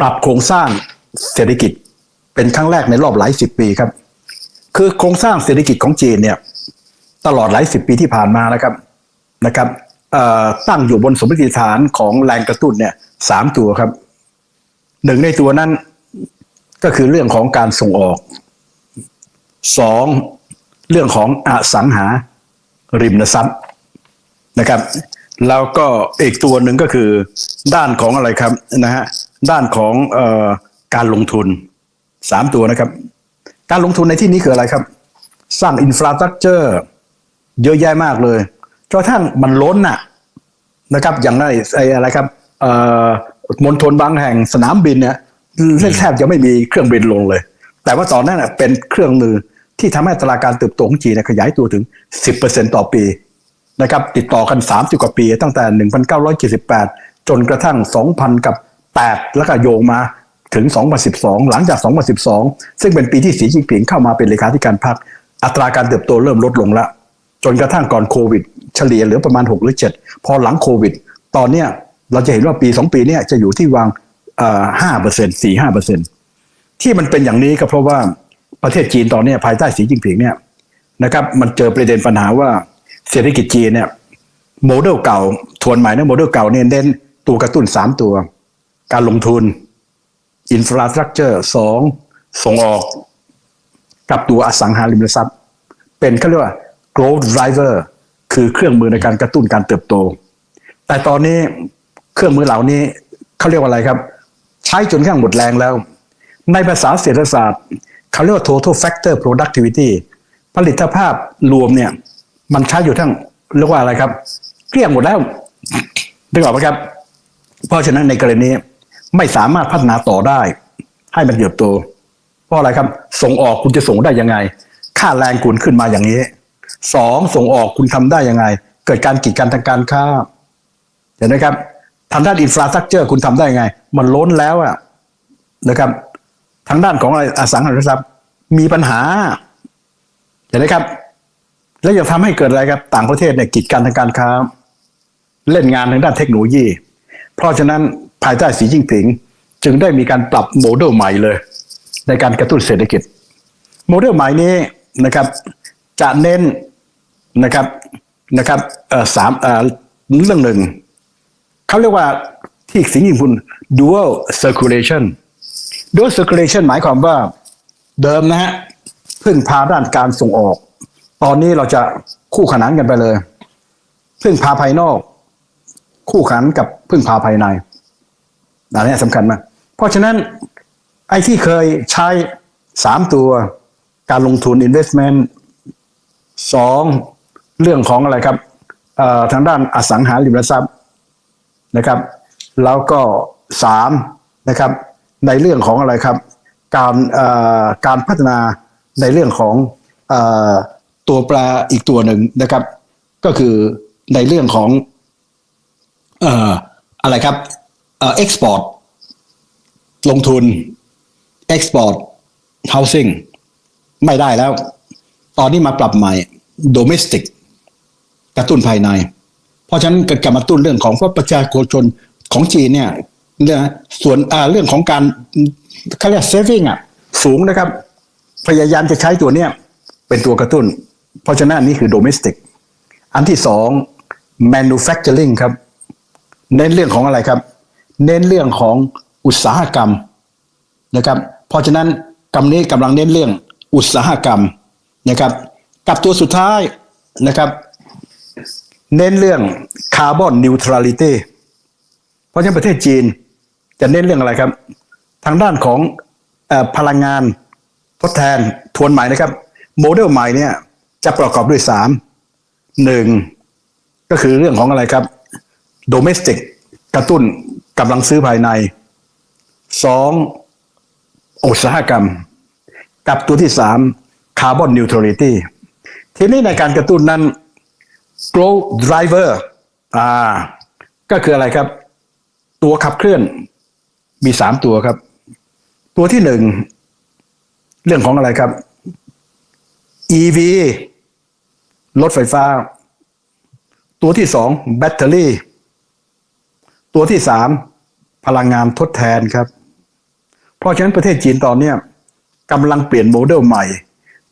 ปรับโครงสร้างเศรษฐกิจเป็นครั้งแรกในรอบหลายสิบปีครับ คือโครงสร้างเศรษฐกิจของจีนเนี่ยตลอดหลายสิบปีที่ผ่านมานะครับนะครับตั้งอยู่บนสมมติฐานของแรงกระตุ้นเนี่ยสามตัวครับหนึ่งในตัวนั้นก็คือเรื่องของการส่งออกสองเรื่องของอสังหาริมทรัพย์นะครับ แล้วก็อีกตัวหนึ่งก็คือด้านของอะไรครับนะฮะ ด้านของเอ่อการลงทุนสามตัวนะครับ การลงทุนในที่นี้คืออะไรครับ สร้างอินฟราสตรักเจอร์เยอะแยะมากเลยจนกระทั่งมันล้นน่ะนะครับ อย่างไรไอ้อะไรครับเอ่อมณฑลบางแห่งสนามบินเนี่ยแทบจะไม่มีเครื่องบินลงเลย แต่ว่าตอนนั้นน่ะเป็นเครื่องมือที่ทำให้อัตราการเติบโตของจีนเนยขยายตัวถึง 10%ต่อปีนะครับ ติดต่อกัน 30 กว่าปี ตั้งแต่ 1978 จนกระทั่ง 2000 กับ 8 แล้วก็โยงมาถึง 2012 หลังจาก 2012 ซึ่งเป็นปีที่สีจิ้นผิงเข้ามาเป็นเลขาธิการพรรคอัตราการเติบโตเริ่มลดลงแล้วจนกระทั่งก่อนโควิด เฉลี่ยเหลือประมาณ 6 หรือ 7 พอหลังโควิด ตอนเนี้ยเราจะเห็นว่าปี 2 ปีเนี้ยจะอยู่ที่วางห้าเปอร์เซ็นต์สี่ห้าเปอร์เซ็นต์ที่มันเป็นอย่างนี้ก็เพราะว่าประเทศจีนตอนนี้ภายใต้สีจิ้นผิงเนี่ยนะครับมันเจอประเด็นปัญหาว่าเศรษฐกิจจีนเนี่ยโมเดลเก่าทวนใหม่นะโมเดลเก่าเนี่ยเน้นตัวกระตุ้น3ตัว การลงทุน อินฟราสตรักเจอร์สองส่งออก กับตัวอสังหาริมทรัพย์ เป็นเขาเรียกว่า growth driver คือเครื่องมือในการกระตุ้นการเติบโต แต่ตอนนี้เครื่องมือเหล่านี้เขาเรียกว่าอะไรครับ ใช้จนข้างหมดแรงแล้ว ในภาษาเศรษฐศาสตร์เขาเรียกว่า total factor productivity ผลิตภาพรวมเนี่ย มันใช้อยู่ทั้งเรียกว่าอะไรครับ เกลี้ยงหมดแล้วนึกออกไหมครับ เพราะฉะนั้นในกรณีนี้ ไม่สามารถพัฒนาต่อได้ ให้มันเติบโตเพราะอะไรครับ ส่งออกคุณจะส่งได้ยังไง ค่าแรงคุณขึ้นมาอย่างนี้สองส่งออกคุณทำได้ยังไง เกิดการกีดกันทางการค้าเห็นไหมครับทางด้านอินฟราสตรักเจอร์คุณทำได้ยังไง มันล้นแล้วอะนะครับ ทางด้านของอะไรอสังหาริมทรัพย์มีปัญหาเห็นไหมครับ แล้วยังทำให้เกิดอะไรครับ ต่างประเทศเนี่ยกีดกันทางการค้า เล่นงานทางด้านเทคโนโลยี เพราะฉะนั้น ภายใต้สีจิ้งผิง จึงได้มีการปรับโมเดลใหม่เลย ในการกระตุ้นเศรษฐกิจ โมเดลใหม่นี้นะครับจะเน้นนะครับนะครับสามเรื่องหนึ่งเขาเรียกว่าที่สิงห์ญี่ปุ่น dual circulation dual circulation หมายความว่าเดิมนะฮะพึ่งพาด้านการส่งออก ตอนนี้เราจะคู่ขนานกันไปเลย พึ่งพาภายนอก คู่ขนานกับพึ่งพาภายใน อันนี้สำคัญมาก เพราะฉะนั้นไอ้ที่เคยใช้สามตัวการลงทุน investment สองเรื่องของอะไรครับทางด้านอสังหาริมทรัพย์นะครับ แล้วก็สามนะครับ ในเรื่องของอะไรครับ การการพัฒนาในเรื่องของอตัวปลาอีกตัวหนึ่งนะครับ ก็คือในเรื่องของออะไรครับ เอ่อ export ลงทุน export housing ไม่ได้แล้ว ตอนนี้มาปรับใหม่ domestic กระตุ้นภายใน เพราะฉะนั้นกระตุ้นเรื่องของเพราะประชาชนของจีนเนี่ยเรื่องส่วนอ่าเรื่องของการเขาเรียก saving อะ สูงนะครับ พยายามจะใช้ตัวเนี้ยเป็นตัวกระตุ้น เพราะฉะนั้นนี่คือ domestic อันที่สอง manufacturing ครับเน้นเรื่องของอะไรครับ เน้นเรื่องของอุตสาหกรรมนะครับ เพราะฉะนั้นกำนี้กำลังเน้นเรื่องอุตสาหกรรมนะครับ กับตัวสุดท้ายนะครับ เน้นเรื่องคาร์บอนนิวทรัลิตี้เพราะฉะนั้นประเทศจีนจะเน้นเรื่องอะไรครับ ทางด้านของอพลังงานทดแทนทวนใหม่นะครับ โมเดลใหม่เนี่ยจะประกอบด้วยสามหนึ่งก็คือเรื่องของอะไรครับโดเมสติกกระตุ้น กำลังซื้อภายในสองอุตสาหกรรม กับตัวที่สามคาร์บอนนิวทรัลิตี้ทีนี้ในการกระตุ้นนั้น growth driver อ่า ก็คืออะไรครับ ตัวขับเคลื่อนมีสามตัวครับ ตัวที่หนึ่งเรื่องของอะไรครับ EV รถไฟฟ้า ตัวที่สองแบตเตอรี่ ตัวที่สามพลังงานทดแทนครับ เพราะฉะนั้นประเทศจีนตอนนี้กำลังเปลี่ยนโมเดลใหม่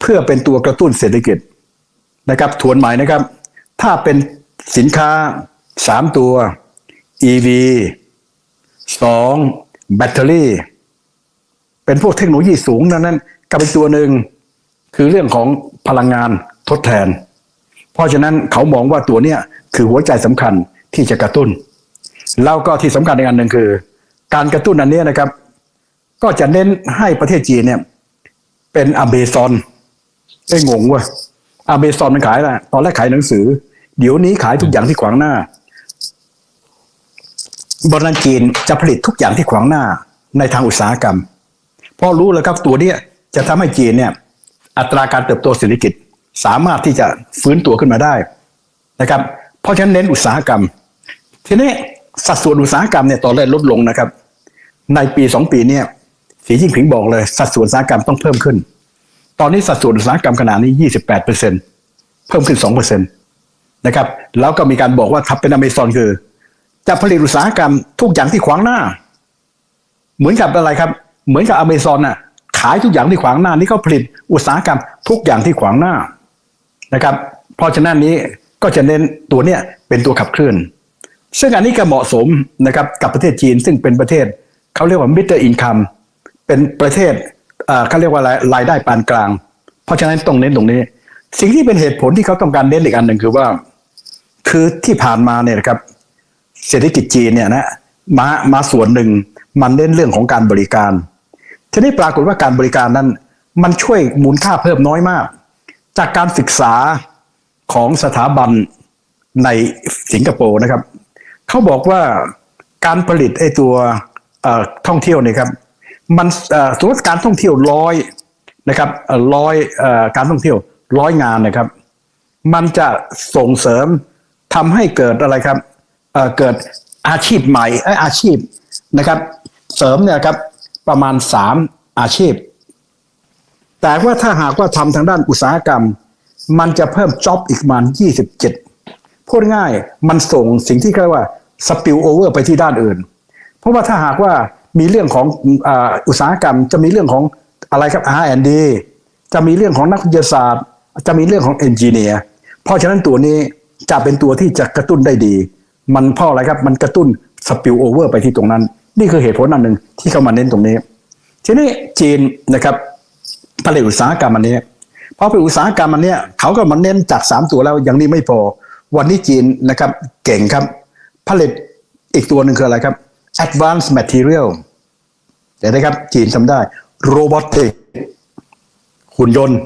เพื่อเป็นตัวกระตุ้นเศรษฐกิจนะครับทวนใหม่นะครับ ถ้าเป็นสินค้าสามตัว EV สองแบตเตอรี่ เป็นพวกเทคโนโลยีสูงนั้นนั้นกับอีกตัวหนึ่งคือเรื่องของพลังงานทดแทน เพราะฉะนั้นเขามองว่าตัวเนี้ยคือหัวใจสำคัญที่จะกระตุ้น แล้วก็ที่สำคัญอีกอันหนึ่งคือ การกระตุ้นอันนี้นะครับ ก็จะเน้นให้ประเทศจีนเนี่ย เป็นอเมซอนได้งงว่าอเมซอนมันขายอะไรตอนแรกขายหนังสือ เดี๋ยวนี้ขายทุกอย่างที่ขวางหน้าบริษัทจีนจะผลิตทุกอย่างที่ขวางหน้าในทางอุตสาหกรรม เพราะรู้แล้วครับตัวเนี้จะทำให้จีนเนี่ย อัตราการเติบโตเศรษฐกิจสามารถที่จะฟื้นตัวขึ้นมาได้นะครับ เพราะฉะนั้นเน้นอุตสาหกรรม ทีนี้ สัดส่วนอุตสาหกรรมเนี่ยตอนแรกลดลงนะครับ ในปีสองปีเนี่ยสีจิ้งผิงบอกเลยสัดส่วนอุตสาหกรรมต้องเพิ่มขึ้น ตอนนี้สัดส่วนอุตสาหกรรมขนาดนี้ยี่สิบแปดเปอร์เซ็นเพิ่มขึ้นสองเปอร์เซ็นตนะครับ แล้วก็มีการบอกว่าทับเป็นอเมซอนคือ จะผลิตอุตสาหกรรมทุกอย่างที่ขวางหน้า เหมือนกับอะไรครับ เหมือนกับอเมซอนน่ะขายทุกอย่างที่ขวางหน้า นี่เขาผลิตอุตสาหกรรมทุกอย่างที่ขวางหน้านะครับ เพราะฉะนั้นนี้ก็จะเน้นตัวเนี้ยเป็นตัวขับเคลื่อน ซึ่งอันนี้ก็เหมาะสมนะครับกับประเทศจีนซึ่งเป็นประเทศเขาเรียกว่า middle income เป็นประเทศเขาเรียกว่าไรรายได้ปานกลาง เพราะฉะนั้นต้องเน้นตรงนี้ สิ่งที่เป็นเหตุผลที่เขาต้องการเน้นอีกอันหนึ่งคือว่า คือที่ผ่านมาเนี่ยนะครับ เศรษฐกิจจีนเนี่ยนะมามาส่วนหนึ่งมันเน้นเรื่องของการบริการ ทีนี้ปรากฏว่าการบริการนั้น มันช่วยมูลค่าเพิ่มน้อยมาก จากการศึกษาของสถาบันในสิงคโปร์นะครับ เขาบอกว่าการผลิตไอ้ตัวท่องเที่ยวเนี่ยครับมันสมมติการท่องเที่ยวร้อยนะครับร้อยอการท่องเที่ยวร้อยงานนะครับ มันจะส่งเสริมทำให้เกิดอะไรครับเกิดอาชีพใหม่เอ้อาชีพนะครับ เสริมเนี่ยครับประมาณสามอาชีพ แต่ว่าถ้าหากว่าทำทางด้านอุตสาหกรรม มันจะเพิ่มจ็อบอีกประมาณ27พูดง่ายมันส่งสิ่งที่เรียกว่า สปิลโอเวอร์ไปที่ด้านอื่น เพราะว่าถ้าหากว่ามีเรื่องของอุตสาหกรรม จะมีเรื่องของอะไรครับ R&D จะมีเรื่องของนักวิทยาศาสตร์ จะมีเรื่องของเอนจิเนียร์เพราะฉะนั้นตัวนี้จะเป็นตัวที่จะกระตุ้นได้ดี มันเพราะอะไรครับ มันกระตุ้นสปิลโอเวอร์ไปที่ตรงนั้น นี่คือเหตุผลอันหนึ่งที่เขามาเน้นตรงนี้ ทีนี้จีนนะครับผลิตอุตสาหกรรมอันนี้เพราะเป็นอุตสาหกรรมอันเนี้ยเขาก็มาเน้นจากสามตัวแล้วอย่างนี้ไม่พอ วันนี้จีนนะครับเก่งครับ ผลิตอีกตัวหนึ่งคืออะไรครับ advanced material เห็นไหมครับ จีนทำได้ robotic หุ่นยนต์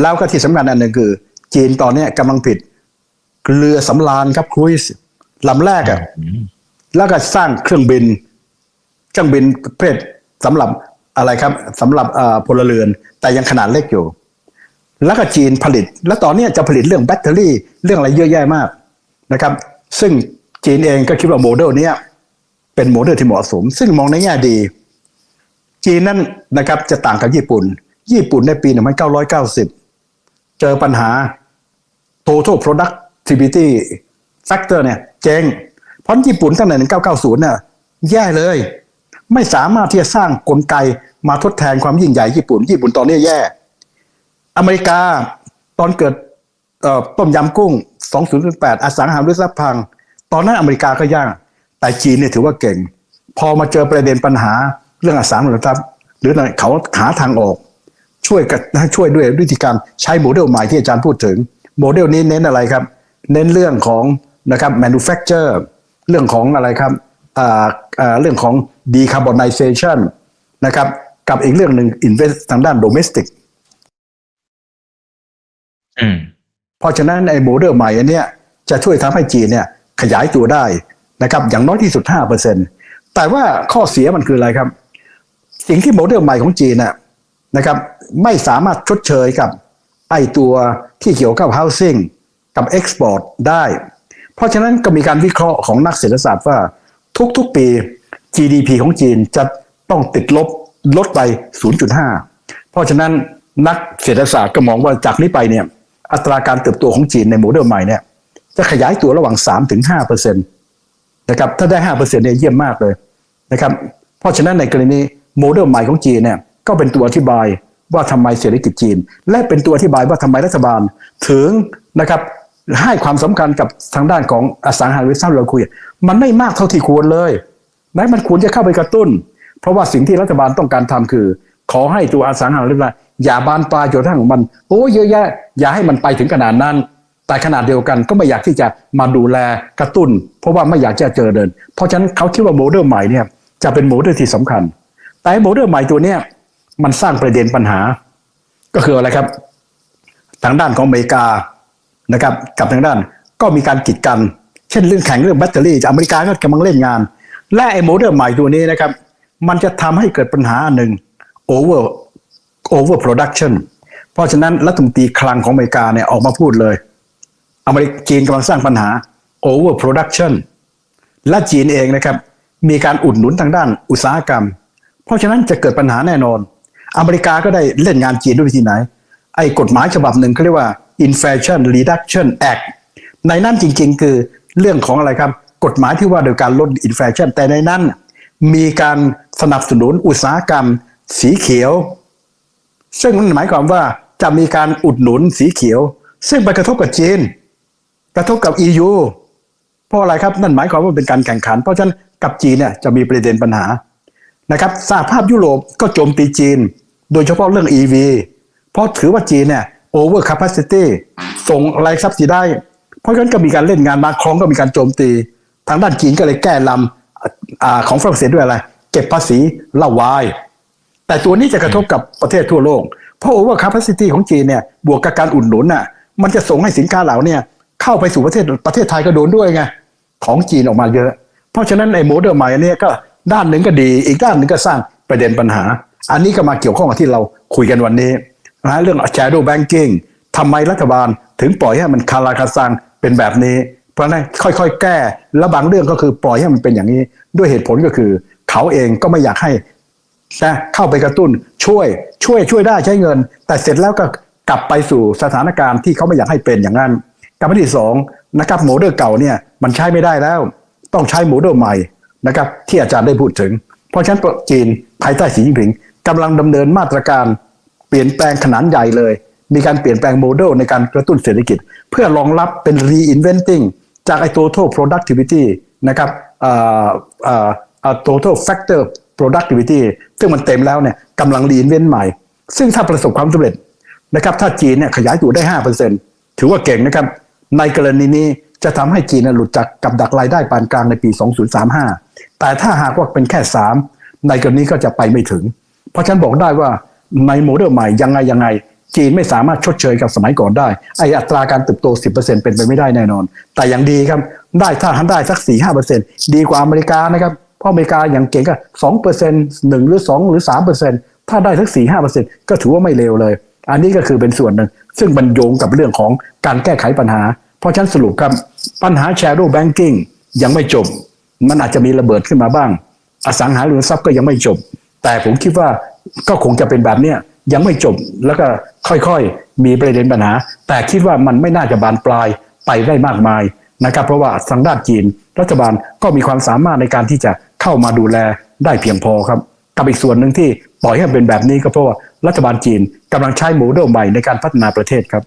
แล้วก็ที่สำคัญอันหนึ่งคือ จีนตอนเนี้ยกำลังผลิตเรือสำราญครับครูซลำแรกอะแล้วก็สร้างเครื่องบิน เครื่องบินประเภทสำหรับอะไรครับสำหรับเอ่อพลเรือน แต่ยังขนาดเล็กอยู่ แล้วก็จีนผลิต แล้วตอนนี้จะผลิตเรื่องแบตเตอรี่เรื่องอะไรเยอะแยะมากนะครับ ซึ่ง จีนเองก็คิดว่าโมเดลนี้เป็นโมเดลที่เหมาะสม ซึ่งมองในแง่ดี จีนนั้นนะครับจะต่างกับญี่ปุ่น ญี่ปุ่นในปี 1990 เจอปัญหา total productivity factor เนี่ยเจ๊งเพราะญี่ปุ่นตั้งแต่ 1990 เนี่ยแย่เลย ไม่สามารถที่จะสร้างกลไกมาทดแทนความยิ่งใหญ่ญี่ปุ่น ญี่ปุ่นตอนนี้แย่ อเมริกาตอนเกิดต้มยำกุ้ง 2008 อสังหาริมทรัพย์พัง ตอนนั้นอเมริกาก็ย่างแต่จีนเนี่ยถือว่าเก่ง พอมาเจอประเด็นปัญหาเรื่องอสังหาริมทรัพย์หรืออะไรเขาหาทางออก ช่วยกันช่วยด้วยวิธีการใช้โมเดลใหม่ที่อาจารย์พูดถึง โมเดลนี้เน้นอะไรครับ เน้นเรื่องของนะครับ manufacture เรื่องของอะไรครับอ่าอ่าเรื่องของ decarbonization นะครับ กับอีกเรื่องหนึ่ง invest ทางด้าน domestic อืมเพราะฉะนั้นไอ้โมเดลใหม่อันเนี้ยจะช่วยทำให้จีนเนี่ย ขยายตัวได้นะครับ อย่างน้อยที่สุด 5%แต่ว่าข้อเสียมันคืออะไรครับ สิ่งที่โมเดลใหม่ของจีนนะครับ ไม่สามารถชดเชยกับไอตัวที่เกี่ยวกับ housing กับ export ได้ เพราะฉะนั้นก็มีการวิเคราะห์ของนักเศรษฐศาสตร์ว่าทุกๆปี GDP ของจีนจะต้องติดลบลดไป 0.5 เพราะฉะนั้นนักเศรษฐศาสตร์ก็มองว่าจากนี้ไปเนี่ยอัตราการเติบโตของจีนในโมเดลใหม่เนี่ย จะขยายตัวระหว่าง3ถึง5เปอร์เซ็นต์นะครับถ้าได้5เปอร์เซ็นต์เนี่ยเยี่ยมมากเลยนะครับเพราะฉะนั้นในกรณีโมเดลใหม่ของจีนเนี่ยก็เป็นตัวอธิบายว่าทำไมเศรษฐกิจจีน และเป็นตัวอธิบายว่าทำไมรัฐบาลถึงนะครับให้ความสำคัญกับทางด้านของอสังหาริมทรัพย์เราคุย มันไม่มากเท่าที่ควรเลยแม้มันควรจะเข้าไปกระตุ้น เพราะว่าสิ่งที่รัฐบาลต้องการทำคือ ขอให้ตัวอสังหาริมทรัพย์อย่าบานปลายจนทั่งมันโอ้เยอะแยะอย่าให้มันไปถึงขนาดนั้น แต่ขนาดเดียวกันก็ไม่อยากที่จะมาดูแลกระตุ้น เพราะว่าไม่อยากจะเจอเดิน เพราะฉะนั้นเขาคิดว่าโมเดลใหม่เนี่ยจะเป็นโมเดลที่สำคัญ แต่โมเดลใหม่ตัวเนี้ยมันสร้างประเด็นปัญหา ก็คืออะไรครับ ทางด้านของอเมริกานะครับ กับทางด้านก็มีการกีดกัน เช่นเรื่องแข่งเรื่องแบตเตอรี่อเมริกาก็กำลังเล่นงาน และไอ้โมเดลใหม่ตัวนี้นะครับ มันจะทำให้เกิดปัญหาหนึ่ง over over production เพราะฉะนั้นรัฐมนตรีคลังของอเมริกาเนี่ยออกมาพูดเลย อเมริกจีนกำลังสร้างปัญหา over production และจีนเองนะครับ มีการอุดหนุนทางด้านอุตสาหกรรม เพราะฉะนั้นจะเกิดปัญหาแน่นอน อเมริกาก็ได้เล่นงานจีนด้วยวิธีไหน ไอ้กฎหมายฉบับหนึ่งเขาเรียกว่า Inflation Reduction Act ในนั้นจริงๆ คือเรื่องของอะไรครับ กฎหมายที่ว่าโดยการลดอินฟลชันแต่ในนั้น มีการสนับสนุนอุตสาหกรรม สีเขียว ซึ่งมันหมายความว่าจะมีการอุดหนุนสีเขียว ซึ่งไปกระทบกับจีน กระทบกับ EU เพราะอะไรครับนั่นหมายความว่าเป็นการแข่งขัน เพราะฉะนั้นกับจีนเนี่ยจะมีประเด็นปัญหานะครับสหภาพยุโรปก็โจมตีจีน โดยเฉพาะเรื่อง EV เพราะถือว่าจีนเนี่ย over capacity ส่งอะไรซับซิได้ เพราะฉะนั้นก็มีการเล่นงานมาครองก็มีการโจมตี ทางด้านจีนก็เลยแก้ลำอของฝรั่งเศสด้วยอะไร เก็บภาษีเล้าวาย แต่ตัวนี้จะกระทบกับประเทศทั่วโลก เพราะว่า capacity ของจีนเนี่ยบวกกับการอุดหนุนน่ะมันจะส่งให้สินค้าเหล่านี่ย เข้าไปสู่ประเทศประเทศไทยก็โดนด้วยไงของจีนออกมาเยอะ เพราะฉะนั้นไอ้โมเดลใหม่อันเนี้ยก็ด้านหนึ่งก็ดีอีกด้านหนึ่งก็สร้างประเด็นปัญหา อันนี้ก็มาเกี่ยวข้องกับที่เราคุยกันวันนี้นะเรื่อง shadow banking ทำไมรัฐบาลถึงปล่อยให้มันคาราคาซังเป็นแบบนี้ เพราะนั้นค่อยๆ แก้แล้วบางเรื่องก็คือปล่อยให้มันเป็นอย่างนี้ ด้วยเหตุผลก็คือ เขาเองก็ไม่อยากให้นะเข้าไปกระตุ้นช่วยช่วยช่วยได้ใช้เงิน แต่เสร็จแล้วก็กลับไปสู่สถานการณ์ที่เขาไม่อยากให้เป็นอย่างนั้น กับอันที่สองนะครับโมเดลเก่าเนี่ยมันใช้ไม่ได้แล้ว ต้องใช้โมเดลใหม่นะครับที่อาจารย์ได้พูดถึง เพราะฉะนั้นจีนภายใต้สีจิ้นผิงกำลังดำเนินมาตรการเปลี่ยนแปลงขนาดใหญ่เลย มีการเปลี่ยนแปลงโมเดลในการกระตุ้นเศรษฐกิจ เพื่อรองรับเป็น reinventing จากไอ้ total productivity นะครับอ่อเอ่อเอ่อ total factor productivity ซึ่งมันเต็มแล้วเนี่ยกำลัง reinvent ใหม่ ซึ่งถ้าประสบความสำเร็จนะครับถ้าจีนเนี่ยขยายตัวได้ 5%ถือว่าเก่งนะครับ ในกรณีนี้จะทำให้จีนนยหลุดจากกับดักรายได้ปานกลางในปี 2035 แต่ถ้าหากว่าเป็นแค่ 3 ในกรณีก็จะไปไม่ถึง เพราะฉันบอกได้ว่าในโมเดลใหม่ยังไงยังไง จีนไม่สามารถชดเชยกับสมัยก่อนได้ ไออัตราการเติบโต 10%เป็นไปไม่ได้แน่นอน แต่อย่างดีครับ ได้ถ้าทันได้สัก 4-5%ดีกว่าอเมริกานะครับ เพราะอเมริกาอย่างเก่งก็2% 1หรือ 2 หรือ 3%ถ้าได้สัก 4-5%ก็ถือว่าไม่เลวเลย อันนี้ก็คือเป็นส่วนหนึ่ง ซึ่งมันโยงกับเรื่องของการแก้ไขปัญหา เพราะฉะนั้นสรุปครับ ปัญหา shadow banking ยังไม่จบ มันอาจจะมีระเบิดขึ้นมาบ้าง อสังหาริมทรัพย์ก็ยังไม่จบ แต่ผมคิดว่าก็คงจะเป็นแบบเนี้ยยังไม่จบแล้วก็ค่อยๆ มีประเด็นปัญหา แต่คิดว่ามันไม่น่าจะบานปลายไปได้มากมายนะครับ เพราะว่าทางด้านจีน รัฐบาลก็มีความสามารถในการที่จะเข้ามาดูแลได้เพียงพอครับ กับอีกส่วนหนึ่งที่ ปล่อยให้มันเป็นแบบนี้ก็เพราะว่ารัฐบาลจีนกำลังใช้โมเดลใหม่ในการพัฒนาประเทศครับ